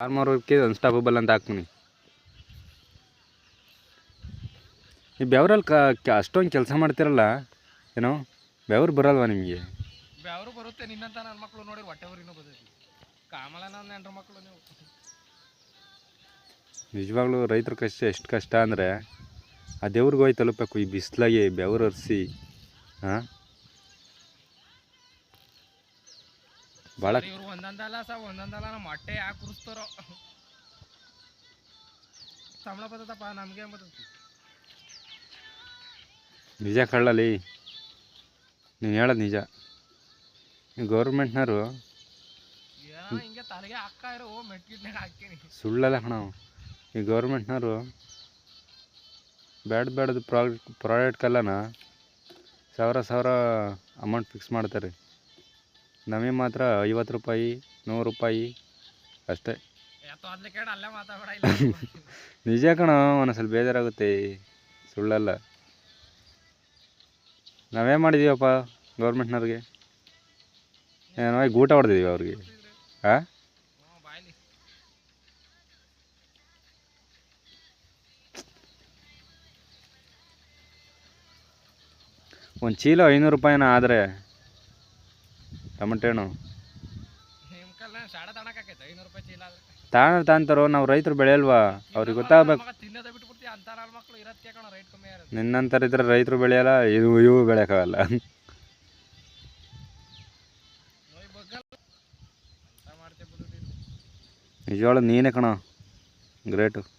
Farmer ವರ್ಕೇ unstoppable ಅಂತ ಹಾಕ್ತೀನಿ. ಈ ಬೆವರಲ್ಲಿ ಕ ಅಷ್ಟೊಂದು ಕೆಲಸ ಮಾಡ್ತಿರಲ್ಲ ಏನೋ ಬೆವರು ಬರಲ್ವಾ ನಿಮಗೆ? ಬೆವರು ಬರುತ್ತೆ ನಿನ್ನಂತ ನನ್ನ ಮಕ್ಕಳು ನೋಡಿ ಹೊಟ್ಟೆವ್ರು ಇನ್ನೂ ಬರ್ತೈತಿ. ಕಾಮಲ ನನ್ನ ಹೆಂಡ್ರ ಮಕ್ಕಳು ನೀವು. ನಿಜವಾಗ್ಲೂ ರೈತರ ಕಷ್ಟ ಎಷ್ಟು ಕಷ್ಟ ಅಂದರೆ ಆ ದೇವ್ರಿಗೆ ಹೋಗಿ ತಲುಪಬೇಕು ಈ ಬಿಸಿಲಾಗಿ ಬೆವರು ಹರಿಸಿ ಹಾಂ ಭಾಳ ಇವ್ರು ಒಂದೊಂದಲ್ಲ ಸ ಒಂದೊಂದಲ್ಲ ನಮ್ಮ ಹೊಟ್ಟೆ ಯಾಕೆ ಕುರಿಸ್ತಾರೋ ಸಂಬಳ ಬರ್ತದಪ್ಪ ನಮ್ಗೆ ನಿಜ ಕಳ್ಳಲಿ. ನೀನು ಹೇಳೋದು ನಿಜ. ಈ ಗೌರ್ಮೆಂಟ್ನವರು ಹಿಂಗೆ ತಲೆಗೆ ಹಾಕ ಇರೋ ಮೆಟ್ಗಿಟ್ನಾಗ ಹಾಕ್ತೀನಿ. ಸುಳ್ಳಲ್ಲ ಹಣ ಈ ಗೌರ್ಮೆಂಟ್ನವರು ಬೇಡ ಬೇಡದು ಪ್ರಾಡಕ್ಟ್ ಪ್ರಾಡಕ್ಟ್ಗೆಲ್ಲನ ಸಾವಿರ ಸಾವಿರ ಅಮೌಂಟ್ ಫಿಕ್ಸ್ ಮಾಡ್ತಾರೆ. ನಮಗೆ ಮಾತ್ರ ಐವತ್ತು ರೂಪಾಯಿ ನೂರು ರೂಪಾಯಿ ಅಷ್ಟೇ. ನಿಜ ಕಣ ಒಂದೊಂದ್ಸಲ ಬೇಜಾರಾಗುತ್ತೆ ಸುಳ್ಳಲ್ಲ. ನಾವೇ ಮಾಡಿದ್ದೀವಪ್ಪ ಗೌರ್ಮೆಂಟ್ನವ್ರಿಗೆ? ಏನೋ ಈಗ ಊಟ ಹೊಡೆದಿದ್ದೀವಿ ಅವ್ರಿಗೆ. ಹಾಂ ಒಂದು ಚೀಲ ಐನೂರು ರೂಪಾಯಿನ ಆದರೆ ಟಮಟೆ ಹಣ್ಣು ತಾಣ ತಾಂತಾರೋ ನಾವು ರೈತರು ಬೆಳೆಯಲ್ವಾ? ಅವ್ರಿಗೆ ಗೊತ್ತಾಗಬೇಕು. ನಿನ್ನಂತರ ಇದ್ರೆ ರೈತರು ಬೆಳೆಯಲ್ಲ ಇದು ಇವು ಬೆಳೆಯೋಕ್ಕಾಗಲ್ಲ. ನಿಜವಾಳ ನೀನೇ ಕಣ. ಗ್ರೇಟು